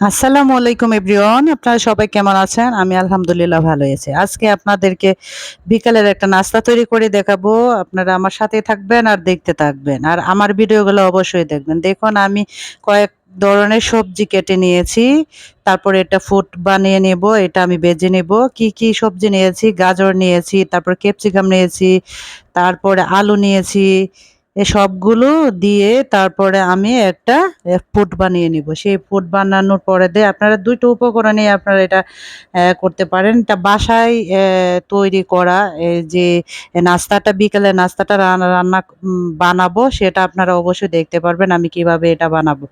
আসসালামু আলাইকুম, এভরিওয়ান। আপনারা সবাই কেমন আছেন? আমি আলহামদুলিল্লাহ ভালো আছি। আজকে আপনাদেরকে বিকালের একটা নাস্তা তৈরি করে দেখাবো। আপনারা আমার সাথে থাকবেন আর দেখতে থাকবেন। আর আমার ভিডিওগুলো অবশ্যই দেখবেন। দেখুন, আমি কয়েক ধরনের সবজি কেটে নিয়েছি। তারপরে এটা ফুড বানিয়ে নেব, এটা আমি বেজে নেব। কি কি সবজি নিয়েছি? গাজর নিয়েছি, তারপর ক্যাপসিকাম নিয়েছি, তারপরে আলু নিয়েছি সবগুলো দিয়ে তারপরে আমি একটা পুট বানিয়ে নিব। সেই পুট বানানোর পরে দিয়ে আপনারা দুইটা উপকরণে আপনারা এটা করতে পারেন। এটা বাসায় তৈরি করা যে নাস্তাটা, বিকেলে নাস্তাটা রান্না বানাবো, সেটা আপনারা অবশ্যই দেখতে পারবেন আমি কীভাবে এটা বানাবো।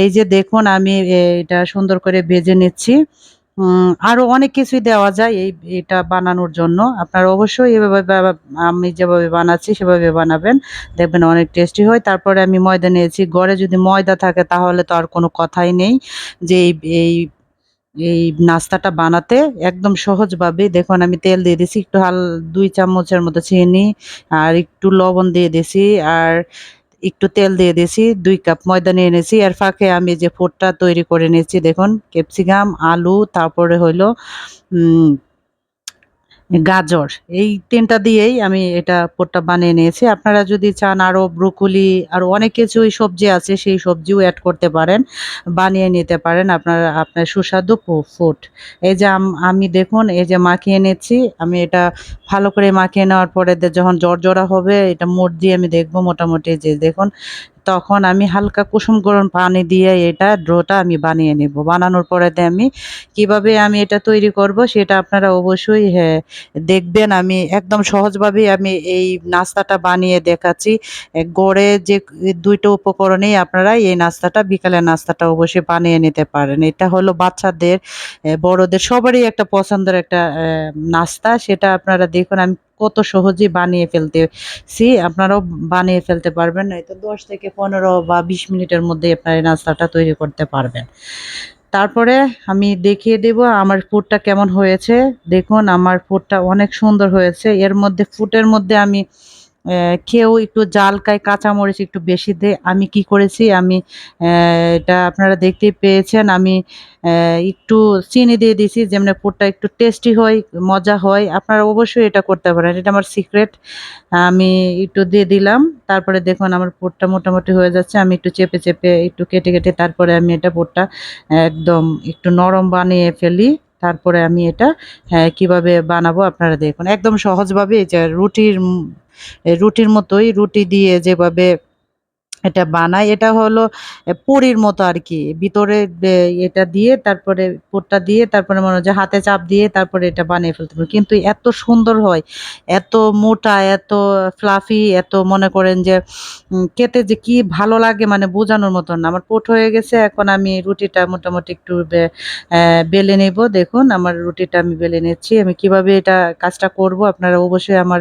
এই যে দেখুন আমি এটা সুন্দর করে ভেজে নিচ্ছি। উম, আরও অনেক কিছুই দেওয়া যায় এই এটা বানানোর জন্য। আপনারা অবশ্যই এভাবে আমি যেভাবে বানাচ্ছি সেভাবে বানাবেন। দেখবেন অনেক টেস্টি হয়। তারপরে আমি ময়দা নিয়েছি। ঘরে যদি ময়দা থাকে তাহলে তো আর কোনো কথাই নেই যে এই এই এই নাস্তাটা বানাতে একদম সহজভাবে। দেখুন আমি তেল দিয়ে দিছি একটু হাল দুই চামচের মতো চিনি আর একটু লবণ দিয়ে দিছি আর একটু তেল দিয়ে দিয়েছি, দুই কাপ ময়দা নিয়ে এনেছি এর ফাঁকে আমি যে ফোরটা তৈরি করে নিয়েছি, দেখুন, ক্যাপসিকাম, আলু, তারপরে হইল গাজর। এই তিনটা দিয়েই আমি এটা পুরটা বানিয়ে নিয়েছি। আপনারা যদি চান আরও ব্রোকলি আরও অনেক কিছুই সবজি আছে, সেই সবজিও অ্যাড করতে পারেন, বানিয়ে নিতে পারেন আপনারা, আপনার সুস্বাদু ফুড এই যে আম- দেখুন, এই যে মাখিয়ে নিচ্ছি, আমি এটা ভালো করে মাখিয়ে নেওয়ার পরে যখন জর্জরা হবে, এটা মোট দিয়ে আমি দেখব মোটামুটি যে দেখুন তখন আমি হালকা কুসুম গরম পানি দিয়ে এটা ড্রোটা আমি বানিয়ে নেব। বানানোর পরে আমি কীভাবে আমি এটা তৈরি করব সেটা আপনারা অবশ্যই হ্যাঁ দেখবেন। আমি একদম সহজভাবেই আমি এই নাস্তাটা বানিয়ে দেখাচ্ছি। গড়ে যে দুইটা উপকরণেই আপনারা এই নাস্তাটা, বিকালের নাস্তাটা অবশ্যই বানিয়ে নিতে পারেন। এটা হলো বাচ্চাদের বড়দের সবারই একটা পছন্দের একটা নাস্তা। সেটা আপনারা দেখুন, আমি কত সহজে বানিয়ে ফেলতেছি, আপনারাও বানিয়ে ফেলতে পারবেন হয়তো দশ থেকে পনেরো বা বিশ মিনিটের মধ্যে আপনার এই নাস্তাটা তৈরি করতে পারবেন। তারপরে আমি দেখিয়ে দেব আমার ফুডটা কেমন হয়েছে। দেখুন, আমার ফুডটা অনেক সুন্দর হয়েছে। এর মধ্যে ফুটের মধ্যে আমি কেউ একটু জাল খায় কাঁচামরিচ একটু বেশি দেয় আমি কি করেছি? আমি এটা আপনারা দেখতেই পেয়েছেন, আমি একটু চিনি দিয়ে দিয়েছি, যেমন ফুডটা একটু টেস্টি হয়, মজা হয়, আপনারা অবশ্যই এটা করতে পারেন, এটা আমার সিক্রেট আমি একটু দিয়ে দিলাম, তারপরে দেখুন আমার পুরটা মোটামুটি হয়ে যাচ্ছে, আমি একটু চেপে চেপে একটু কেটে কেটে তারপরে আমি এটা পুরটা একদম একটু নরম বানিয়ে ফেলি তারপরে আমি এটা হ্যাঁ কীভাবে বানাবো আপনারা দেখুন। একদম সহজভাবে যে রুটির রুটির মতোই রুটি দিয়ে যেভাবে এটা বানাই এটা হলো পুরির মতো আর কি ভিতরে এটা দিয়ে, তারপরে পুরটা দিয়ে, তারপরে মনে হয় যে হাতে চাপ দিয়ে, তারপরে এটা বানিয়ে ফেলতে পারব। কিন্তু এত সুন্দর হয়, এত মোটা, এত ফ্লাফি এত মনে করেন যে খেতে যে কি ভালো লাগে মানে বোঝানোর মতন না। আমার পোট হয়ে গেছে, এখন আমি রুটিটা মোটামুটি একটু বেলে নেব। দেখুন, আমার রুটিটা আমি বেলে নিচ্ছি। আমি কীভাবে এটা কাজটা করব আপনারা অবশ্যই আমার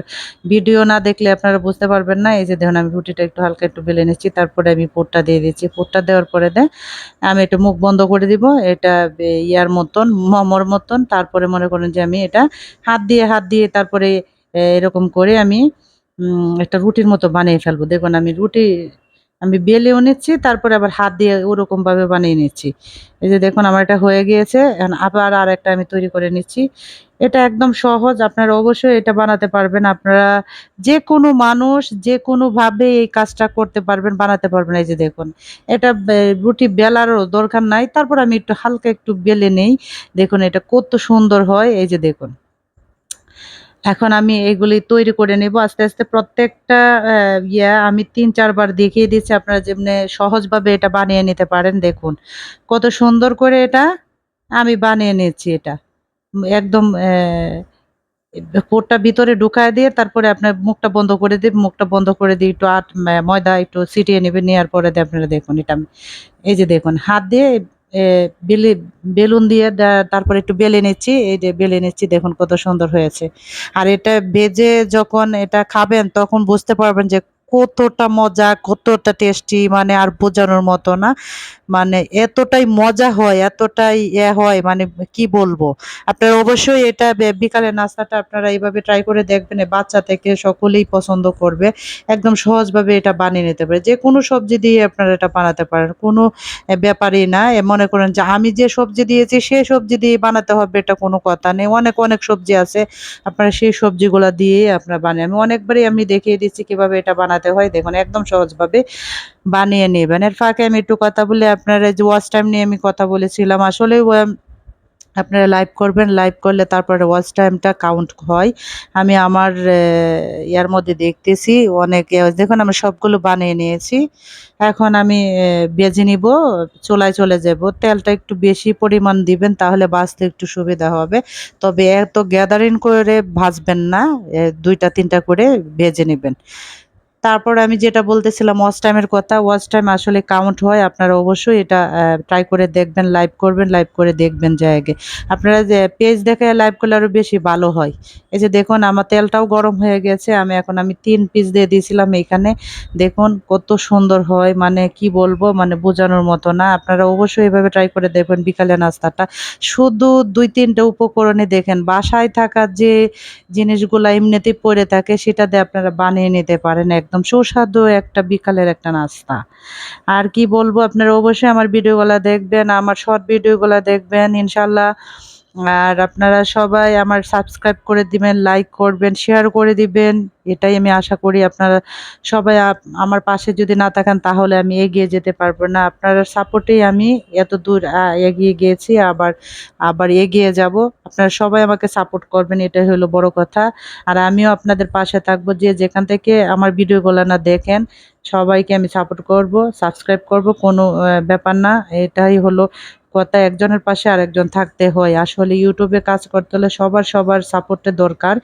ভিডিও না দেখলে আপনারা বুঝতে পারবেন না। এই যে দেখুন, আমি রুটিটা একটু হালকা একটু বেলে নিচ্ছি। তারপরে আমি পোটটা দিয়ে দিচ্ছি। পোটটা দেওয়ার পরে দেয় আমি একটু মুখ বন্ধ করে দিব। এটা ইয়ার মতন, মোমোর মতন। তারপরে মনে করেন যে আমি এটা হাত দিয়ে হাত দিয়ে তারপরে এরকম করে আমি একটা রুটির মতো বানিয়ে ফেলব। দেখুন, আমি রুটি, আমি বেলেও নিচ্ছি, তারপরে আবার হাত দিয়ে ওরকমভাবে বানিয়ে নিচ্ছি। এই যে দেখুন, আমার এটা হয়ে গিয়েছে। আবার আর একটা আমি তৈরি করে নিচ্ছি। এটা একদম সহজ, আপনারা অবশ্যই এটা বানাতে পারবেন। আপনারা যে কোনো মানুষ যে কোনোভাবে এই কাজটা করতে পারবেন, বানাতে পারবেন। এই যে দেখুন, এটা রুটি বেলারও দরকার নাই। তারপর আমি একটু হালকা একটু বেলে নেই। দেখুন, এটা কত সুন্দর হয়। এই যে দেখুন, এখন আমি এগুলি তৈরি করে নেব। আস্তে আস্তে প্রত্যেকটা ইয়া আমি তিন, চারবার দেখিয়ে দিচ্ছি। আপনারা যেমনি সহজভাবে এটা বানিয়ে নিতে পারেন। দেখুন, কত সুন্দর করে এটা আমি বানিয়ে নিচ্ছি এটা। একদম কোটটা ভিতরে ঢুকায় দিয়ে তারপরে আপনার মুখটা বন্ধ করে দিয়ে, মুখটা বন্ধ করে দিয়ে একটু আট ময়দা একটু ছিটিয়ে নেবেন, নেওয়ার পরে দিয়ে আপনারা দেখুন এটা এই যে দেখুন, হাত দিয়ে বেলে, বেলুন দিয়ে তারপরে একটু বেলে নিচ্ছি, এই যে বেলে নিচ্ছি, দেখুন কত সুন্দর হয়েছে। আর এটা ভেজে যখন এটা খাবেন, তখন বুঝতে পারবেন যে কতটা মজা, কতটা টেস্টি মানে আর বোঝানোর মতো না। মানে এতটাই মজা হয়, এতটাই এ হয় মানে কি বলব। আপনারা অবশ্যই এটা বে- বিকালের নাস্তাটা আপনারা এইভাবে ট্রাই করে দেখবেন বাচ্চা থেকে সকলেই পছন্দ করবে। একদম সহজভাবে এটা বানিয়ে নিতে পারে। যে কোনো সবজি দিয়ে আপনারা এটা বানাতে পারেন, কোনো ব্যাপারই না। মনে করেন যে আমি যে সবজি দিয়েছি সেই সবজি দিয়ে বানাতে হবে, এটা কোনো কথা নেই। অনেক অনেক সবজি আছে। আপনারা সেই সবজিগুলো দিয়ে আপনারা বানিয়ে, আমি অনেকবারই আমি দেখিয়ে দিচ্ছি কীভাবে এটা বানাতে হয়, দেখুন, একদম সহজভাবে বানিয়ে নেবেন। এর ফাঁকে আমি একটু কথা বলে, আপনারা যে ওয়াচ টাইম নিয়ে আমি কথা বলেছিলাম, আসলে আপনারা লাইভ করবেন লাইভ করলে তারপরে ওয়াচ টাইমটা কাউন্ট হয়। আমি আমার ইয়ার মধ্যে দেখতেছি, অনেক দেখুন, আমি সবগুলো বানিয়ে নিয়েছি। এখন আমি বেজে নিব, চুলায় চলে যাব। তেলটা একটু বেশি পরিমাণ দিবেন, তাহলে বাঁচতে একটু সুবিধা হবে। তবে এত গ্যাদারিং করে ভাজবেন না দুইটা, তিনটা করে ভেজে নেবেন। তারপর আমি যেটা বলতেছিলাম ওয়াচ টাইমের কথা ওয়াচ টাইম আসলে কাউন্ট হয়, আপনারা অবশ্যই এটা ট্রাই করে দেখবেন লাইভ করবেন লাইভ করে দেখবেন জায়গায়। আপনারা যে পেজ দেখে লাইভ করলে আরও বেশি ভালো হয়। এই যে দেখুন, আমার তেলটাও গরম হয়ে গেছে, আমি এখন আমি তিন পিস দিয়ে দিয়েছিলাম এইখানে দেখুন, কত সুন্দর হয় মানে কি বলব মানে বোঝানোর মতো না। আপনারা অবশ্যই এভাবে ট্রাই করে দেখবেন বিকালে নাস্তাটা। শুধু দুই তিনটা উপকরণে দেখেন, বাসায় থাকা যে জিনিসগুলো এমনিতেই পড়ে থাকে, সেটা দিয়ে আপনারা বানিয়ে নিতে পারেন একদম সুস্বাদু একটা বিকালের একটা নাস্তা। আর কি বলব, আপনারা অবশ্যই আমার ভিডিওগুলো দেখবেন, আমার শর্ট ভিডিওগুলো দেখবেন ইনশাল্লাহ আর আপনারা সবাই আমার সাবস্ক্রাইব করে দিবেন লাইক করবেন শেয়ার করে দিবেন। এটাই আমি আশা করি আপনারা সবাই আমার পাশে যদি না থাকেন তাহলে আমি এগিয়ে যেতে পারব না। আপনারা সাপোর্টেই আমি এত দূর এগিয়ে গিয়েছি, আবার আবার এগিয়ে যাব। আপনারা সবাই আমাকে সাপোর্ট করবেন, এটাই হলো বড় কথা। আর আমিও আপনাদের পাশে থাকব, যে যেখান থেকে আমার ভিডিওগুলো না দেখেন, সবাইকে আমি সাপোর্ট করব সাবস্ক্রাইব করব, কোনো ব্যাপার না। এটাই হলো কথা একজনের পাশে আরেকজন থাকতে হয়। আসলে ইউটিউবে কাজ করতে হলে সবার সবার সাপোর্টের দরকার।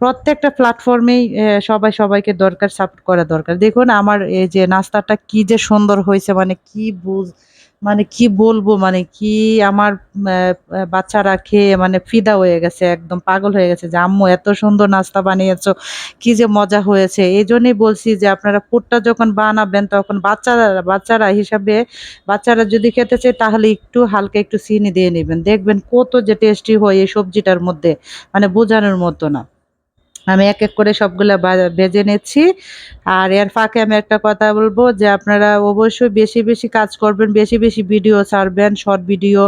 প্রত্যেকটা প্ল্যাটফর্মেই সবাই সবাইকে দরকার সাপোর্ট করা দরকার। দেখুন, আমার এই যে নাস্তাটা কি যে সুন্দর হয়েছে মানে কি বুঝ মানে কি বলব মানে কি আমার বাচ্চারা খেয়ে মানে ফিদা হয়ে গেছে, একদম পাগল হয়ে গেছে যে, আম্মু, এত সুন্দর নাস্তা বানিয়েছো, কি যে মজা হয়েছে। এই জন্যই বলছি যে, আপনারা পুরটা যখন বানাবেন, তখন বাচ্চারা বাচ্চারা হিসাবে বাচ্চারা যদি খেতে চায়, তাহলে একটু হালকা একটু চিনি দিয়ে নেবেন। দেখবেন কত যে টেস্টি হয় এই সবজিটার মধ্যে মানে বোঝানোর মতো না। আমি এক এক করে সবগুলা বা- ভেজে নিচ্ছি। আর এর ফাঁকে আমি একটা কথা বলব যে আপনারা অবশ্যই বেশি বেশি কাজ করবেন, বেশি বেশি ভিডিও ছাড়বেন, শর্ট ভিডিও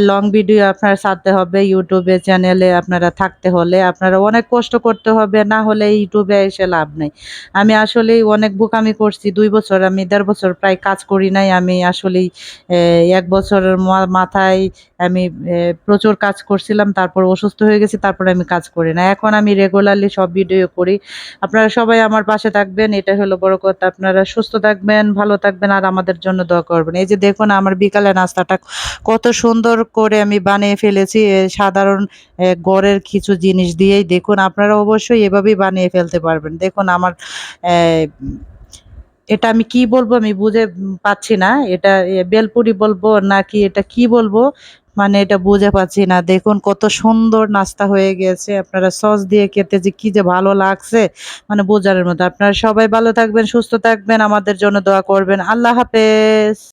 লং ভিডিও আপনারা ছাড়তে হবে, ইউটিউবে চ্যানেলে আপনারা থাকতে হলে। আপনারা অনেক কষ্ট করতে হবে, না হলে ইউটিউবে এসে লাভ নেই। আমি আসলেই অনেক বোকামি করছি, দুই বছর, আমি দেড় বছর প্রায় কাজ করি নাই, আমি আসলেই এক বছরের মাথায় আমি প্রচুর কাজ করছিলাম, তারপর অসুস্থ হয়ে গেছি, তারপর আমি কাজ করি না। এখন আমি রেগুলারলি সব ভিডিও করি। আপনারা সবাই আমার পাশে থাকবেন এটা হলো বড় কথা। আপনারা সুস্থ থাকবেন, ভালো থাকবেন, আর আমাদের জন্য দোয়া করবেন। এই যে দেখুন, আমার বিকালে নাস্তাটা কত সুন্দর করে আমি বানিয়ে ফেলেছি সাধারণ ঘরের কিছু জিনিস দিয়েই। দেখুন, আপনারা অবশ্যই এভাবেই বানিয়ে ফেলতে পারবেন। দেখুন, আমার এটা আমি কি বলব আমি বুঝে পাচ্ছি না। এটা বেলপুরি বলব, নাকি এটা কি বলব? মানে এটা বুঝে পাচ্ছি না। দেখুন কত সুন্দর নাস্তা হয়ে গেছে। আপনারা সস দিয়ে খেতে যে কি যে ভালো লাগছে মানে বোঝার মতো। আপনারা সবাই ভালো থাকবেন, সুস্থ থাকবেন। আমাদের জন্য দোয়া করবেন। আল্লাহ হাফেজ।